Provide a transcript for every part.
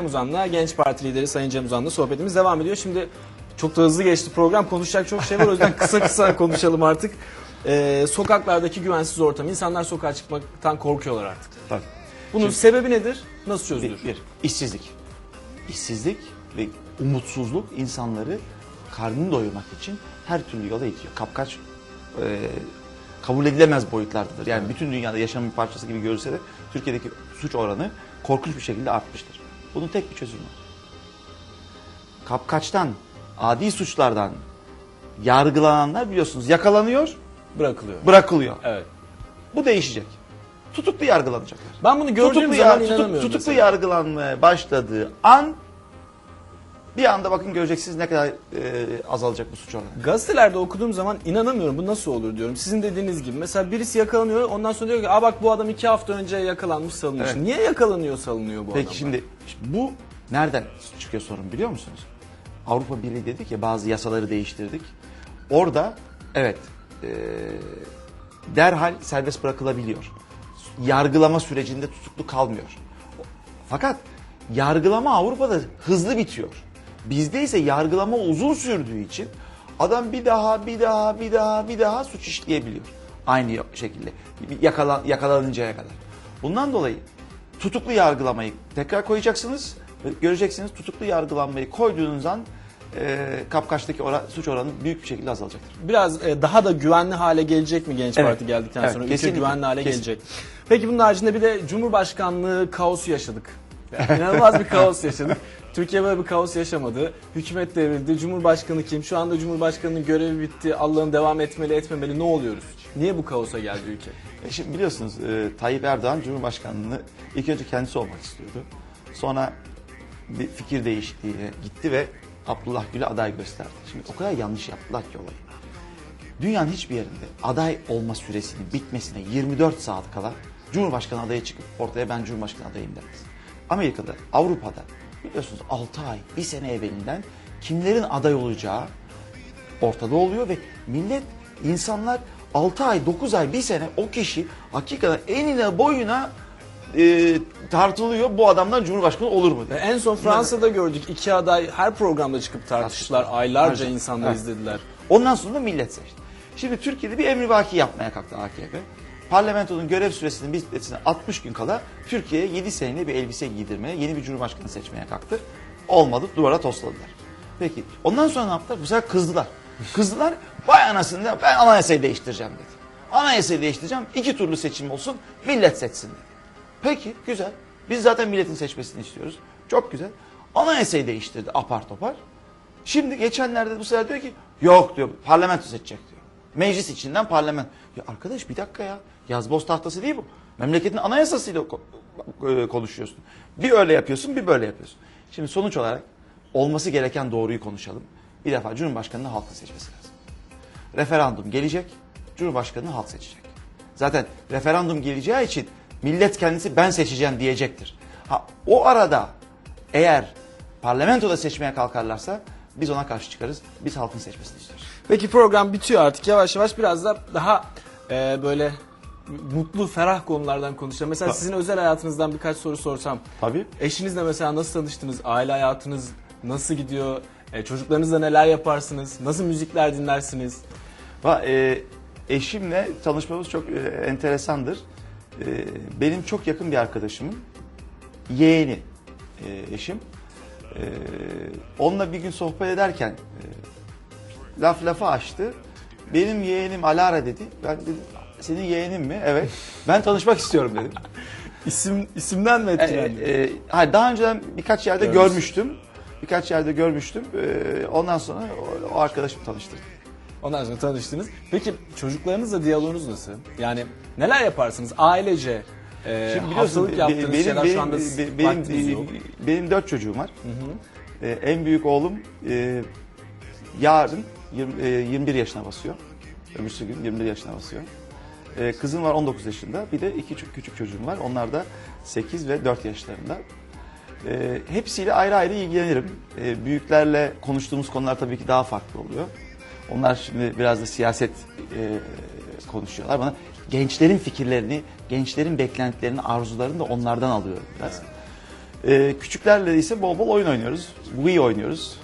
Cem Uzan'la Genç Parti lideri Sayın Cem Uzan'la sohbetimiz devam ediyor. Şimdi çok da hızlı geçti program. Konuşacak çok şey var. O yüzden kısa kısa konuşalım artık. Ee, sokaklardaki güvensiz ortam. İnsanlar sokağa çıkmaktan korkuyorlar artık. Tabii. Bunun sebebi nedir? Nasıl çözülür? Bir, bir, işsizlik. İşsizlik ve umutsuzluk insanları karnını doyurmak için her türlü yola itiyor. Kapkaç e, kabul edilemez boyutlardadır. Yani bütün dünyada yaşamın bir parçası gibi görülse de Türkiye'deki suç oranı korkunç bir şekilde artmıştır. Bunun tek bir çözümü var. Kapkaçtan, adi suçlardan yargılananlar biliyorsunuz yakalanıyor, Bırakılıyor. bırakılıyor. Evet. Bu değişecek. Tutuklu yargılanacaklar. Ben bunu gördüğüm tutuklu, zaman yar- tutuk- inanamıyorum. tutuklu mesela. yargılanmaya başladığı an bir anda bakın göreceksiniz ne kadar e, azalacak bu suç oranı. Gazetelerde okuduğum zaman inanamıyorum bu nasıl olur diyorum. Sizin dediğiniz gibi mesela birisi yakalanıyor ondan sonra diyor ki Aa bak bu adam iki hafta önce yakalanmış salınmış. Evet. Niye yakalanıyor salınıyor bu adam? Peki şimdi bu nereden çıkıyor sorun biliyor musunuz? Avrupa Birliği dedi ki bazı yasaları değiştirdik. Orada evet e, derhal serbest bırakılabiliyor. Yargılama sürecinde tutuklu kalmıyor. Fakat yargılama Avrupa'da hızlı bitiyor. Bizde ise yargılama uzun sürdüğü için adam bir daha bir daha bir daha bir daha suç işleyebiliyor. Aynı şekilde yakala, yakalanıncaya kadar. Bundan dolayı tutuklu yargılamayı tekrar koyacaksınız. Göreceksiniz tutuklu yargılanmayı koyduğunuz an e, kapkaçtaki oran, suç oranı büyük bir şekilde azalacaktır. Biraz e, daha da güvenli hale gelecek mi Genç Evet. Parti geldikten Evet, sonra? Ülke kesinlikle. güvenli hale Kesin. gelecek. Peki bunun haricinde bir de Cumhurbaşkanlığı kaosu yaşadık. Yani inanılmaz bir kaos yaşadık. Türkiye böyle bir kaos yaşamadı. Hükümet devrildi. Cumhurbaşkanı kim? Şu anda Cumhurbaşkanının görevi bitti. Allah'ın devam etmeli etmemeli. Ne oluyoruz? Niye bu kaosa geldi ülke? E Şimdi biliyorsunuz e, Tayyip Erdoğan Cumhurbaşkanlığını ilk önce kendisi olmak istiyordu. Sonra bir fikir değişikliğine gitti ve Abdullah Gül'ü aday gösterdi. Şimdi o kadar yanlış yaptılar ki olayı. Dünyanın hiçbir yerinde aday olma süresinin bitmesine 24 saat kala Cumhurbaşkanı adayı çıkıp ortaya ben Cumhurbaşkanı adayım demez. Amerika'da, Avrupa'da biliyorsunuz 6 ay, bir sene evvelinden kimlerin aday olacağı ortada oluyor ve millet, insanlar 6 ay, 9 ay, bir sene o kişi hakikaten enine boyuna e, tartılıyor bu adamdan Cumhurbaşkanı olur mu diye. en son Fransa'da gördük. iki aday her programda çıkıp tartıştılar. Aylarca Tartıştılar. insanlar Evet. izlediler. Ondan sonra da millet seçti. Şimdi Türkiye'de bir emrivaki yapmaya kalktı AKP. Parlamentonun görev süresinin bitmesine 60 gün kala Türkiye'ye 7 senelik bir elbise giydirmeye, yeni bir cumhurbaşkanı seçmeye kalktı. Olmadı, duvara tosladılar. Peki ondan sonra ne yaptılar? Bu sefer kızdılar. Kızdılar, vay anasını ben anayasayı değiştireceğim dedi. Anayasayı değiştireceğim, iki turlu seçim olsun, millet seçsin dedi. Peki, güzel. Biz zaten milletin seçmesini istiyoruz. Çok güzel. Anayasayı değiştirdi apar topar. Şimdi geçenlerde bu sefer diyor ki yok diyor parlamento seçecek diyor. Meclis içinden parlament. Ya arkadaş bir dakika ya. Yazboz tahtası değil bu. Memleketin anayasasıyla ko- e, konuşuyorsun. Bir öyle yapıyorsun bir böyle yapıyorsun. Şimdi sonuç olarak olması gereken doğruyu konuşalım. Bir defa Cumhurbaşkanı'nı halkın seçmesi lazım. Referandum gelecek. Cumhurbaşkanı'nı halk seçecek. Zaten referandum geleceği için millet kendisi ben seçeceğim diyecektir. Ha, o arada eğer parlamentoda seçmeye kalkarlarsa biz ona karşı çıkarız. Biz halkın seçmesini istiyoruz. Peki program bitiyor artık yavaş yavaş biraz da daha e, böyle mutlu ferah konulardan konuşalım. Mesela Ta- sizin özel hayatınızdan birkaç soru sorsam. Tabii. Eşinizle mesela nasıl tanıştınız? Aile hayatınız nasıl gidiyor? E, çocuklarınızla neler yaparsınız? Nasıl müzikler dinlersiniz? Va, e, eşimle tanışmamız çok e, enteresandır. E, benim çok yakın bir arkadaşımın yeğeni e, eşim. E, onunla bir gün sohbet ederken e, laf lafa açtı. Benim yeğenim Alara dedi. Ben dedim senin yeğenin mi? Evet. Ben tanışmak istiyorum dedim. İsim isimden mi E, etkilendiniz? e, hayır, daha önceden birkaç yerde Görmüşsün. görmüştüm. Birkaç yerde görmüştüm. E, ondan sonra o, o arkadaşım tanıştırdı. Ondan sonra tanıştınız. Peki çocuklarınızla diyaloğunuz nasıl? Yani neler yaparsınız ailece? E, Şimdi biliyorsun haftalık be- yaptığınız benim, şeyler benim, şu anda be- benim, vaktiniz yok. benim dört çocuğum var. Ee, en büyük oğlum e, yarın yirmi- e, 21 yaşına basıyor. Öbürsü gün 21 yaşına basıyor. Ee, kızım var 19 yaşında. Bir de iki küçük çocuğum var. Onlar da 8 ve 4 yaşlarında. Ee, hepsiyle ayrı ayrı ilgilenirim. Ee, büyüklerle konuştuğumuz konular tabii ki daha farklı oluyor. Onlar şimdi biraz da siyaset e, konuşuyorlar. Bana gençlerin fikirlerini, gençlerin beklentilerini, arzularını da onlardan alıyorum biraz. Ee, küçüklerle ise bol bol oyun oynuyoruz. Wii oynuyoruz.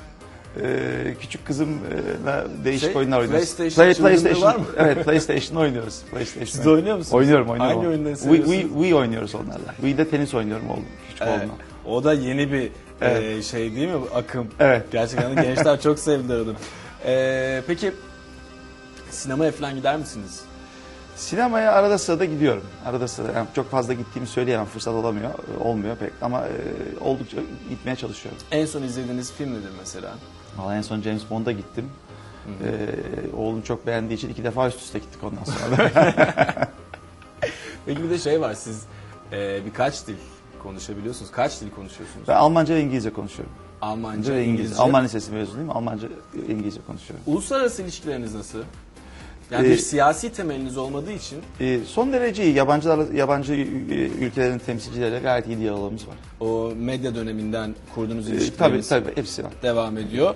Ee, küçük kızımla değişik Şey, oyunlar oynuyoruz. PlayStation çılgınlığı var mı? evet PlayStation oynuyoruz. PlayStation. Siz oynuyor musunuz? Oynuyorum, oynuyorum. Hangi oyunları Wii, seviyorsunuz? Wii, Wii oynuyoruz onlarla. Wii'de tenis oynuyorum oğlum, küçük Evet. oğlumla. O da yeni bir Evet. e, şey değil mi? Akım. Evet. Gerçekten de gençler çok sevdiler onu. E, peki sinemaya falan gider misiniz? Sinemaya arada sırada gidiyorum. Arada sırada. Yani çok fazla gittiğimi söyleyemem. Fırsat olamıyor. Olmuyor pek. Ama e, oldukça gitmeye çalışıyorum. En son izlediğiniz film nedir mesela? Valla en son James Bond'a gittim. Ee, oğlum çok beğendiği için iki defa üst üste gittik ondan sonra. Peki bir de şey var siz e, birkaç dil konuşabiliyorsunuz. Kaç dil konuşuyorsunuz? ben Almanca ve İngilizce konuşuyorum. Almanca, ve İngilizce. İngilizce. Alman lisesi mezunuyum. Almanca İngilizce konuşuyorum. Uluslararası ilişkileriniz nasıl? Yani Ee, bir siyasi temeliniz olmadığı için Ee, son derece iyi. Yabancılar, yabancı e, ülkelerin temsilcileriyle gayet iyi diyalogumuz var. o medya döneminden kurduğunuz Ee, tabii ilişkileriniz tabii hepsi var. devam ediyor.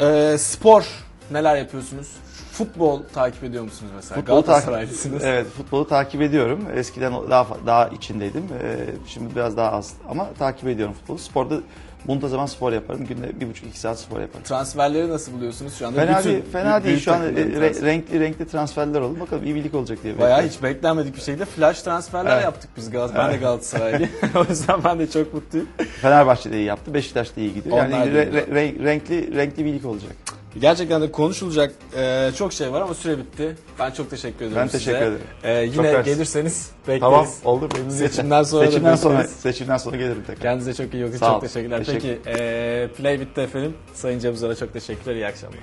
Ee, spor neler yapıyorsunuz? Futbol takip ediyor musunuz mesela? Futbolu takip, Galatasaraylısınız. evet, futbolu takip ediyorum. Eskiden daha fa- daha içindeydim. Ee, şimdi biraz daha az ama takip ediyorum futbolu. Sporda muntazaman spor yaparım. Günde bir buçuk iki saat spor yaparım. Transferleri nasıl buluyorsunuz şu anda? Fena Bütün değil, fena büyük- değil. Şu an e, re- renkli renkli transferler oldu. Bakalım iyi birlik olacak diye. Bayağı hiç beklenmedik bir şekilde flash transferler Evet. yaptık biz Galatasaray. Ben de Galatasaraylıyım. o yüzden ben de çok mutluyum. Fenerbahçe de iyi yaptı. Beşiktaş da iyi gidiyor. Yani Onlar iyi. re- re- renkli renkli birlik olacak. Gerçekten de konuşulacak e, çok şey var ama süre bitti. Ben çok teşekkür ediyorum Ben size. teşekkür ederim. E, Çok yine mersi. gelirseniz bekleriz. Tamam, olur. Memnuniyetle. Seçimden sonra da seçimden sonra bekleriz. seçimden sonra gelirim tekrar. Kendinize çok iyi bakın. Sağ çok ol. teşekkürler. Teşekkür- Peki e, Play bitti efendim. Sayın Cemuzar'a çok teşekkürler. İyi akşamlar.